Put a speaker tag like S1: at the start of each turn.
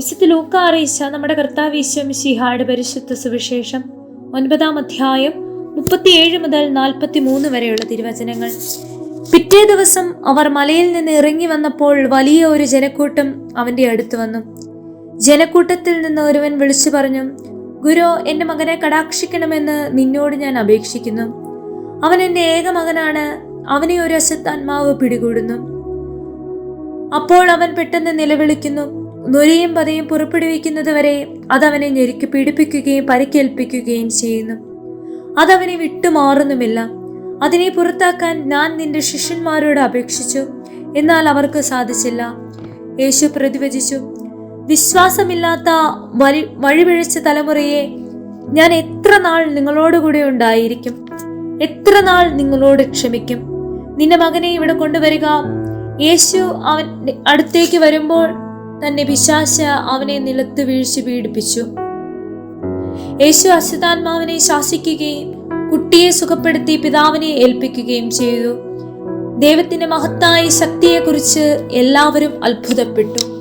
S1: വിശുദ്ധ ലൂക്ക അറിയിച്ച നമ്മുടെ കർത്താവീശ്വം ശിഹാട് പരിശുദ്ധ സുവിശേഷം ഒൻപതാം അധ്യായം മുപ്പത്തിയേഴ് മുതൽ നാൽപ്പത്തി മൂന്ന് വരെയുള്ള തിരുവചനങ്ങൾ. പിറ്റേ ദിവസം അവർ മലയിൽ നിന്ന് ഇറങ്ങി വന്നപ്പോൾ വലിയ ഒരു ജനക്കൂട്ടം അവന്റെ അടുത്ത് വന്നു. ജനക്കൂട്ടത്തിൽ നിന്ന് ഒരുവൻ വിളിച്ചു പറഞ്ഞു ഗുരു എന്റെ മകനെ കടാക്ഷിക്കണമെന്ന് നിന്നോട് ഞാൻ അപേക്ഷിക്കുന്നു. അവൻ എന്റെ ഏക മകനാണ് അവനെ ഒരു അശത്താത്മാവ് പിടികൂടുന്നു. അപ്പോൾ അവൻ പെട്ടെന്ന് നിലവിളിക്കുന്നു നൊരിയും പതയും പുറപ്പെടുവിക്കുന്നത് വരെ അതവനെ ഞെരുക്കി പീഡിപ്പിക്കുകയും പരിക്കേൽപ്പിക്കുകയും ചെയ്യുന്നു. അതവനെ വിട്ടുമാറുന്നുമില്ല. അതിനെ പുറത്താക്കാൻ ഞാൻ നിന്റെ ശിഷ്യന്മാരോട് അപേക്ഷിച്ചു. എന്നാൽ അവർക്ക് സാധിച്ചില്ല. യേശു പ്രതിവചിച്ചു. വിശ്വാസമില്ലാത്ത വഴി വഴിപിഴച്ച തലമുറയെ ഞാൻ എത്ര നാൾ നിങ്ങളോടുകൂടെ ഉണ്ടായിരിക്കും? എത്ര നാൾ നിങ്ങളോട് ക്ഷമിക്കും? നിന്റെ മകനെ ഇവിടെ കൊണ്ടുവരിക. യേശു അവൻ അടുത്തേക്ക് വരുമ്പോൾ തന്നെ പിശാശ അവനെ നിലത്ത് വീഴ്ച പീഡിപ്പിച്ചു. യേശു അശുതാത്മാവിനെ ശാസിക്കുകയും കുട്ടിയെ സുഖപ്പെടുത്തി പിതാവിനെ ഏൽപ്പിക്കുകയും ചെയ്തു. ദൈവത്തിന്റെ മഹത്തായ ശക്തിയെക്കുറിച്ച് എല്ലാവരും അത്ഭുതപ്പെട്ടു.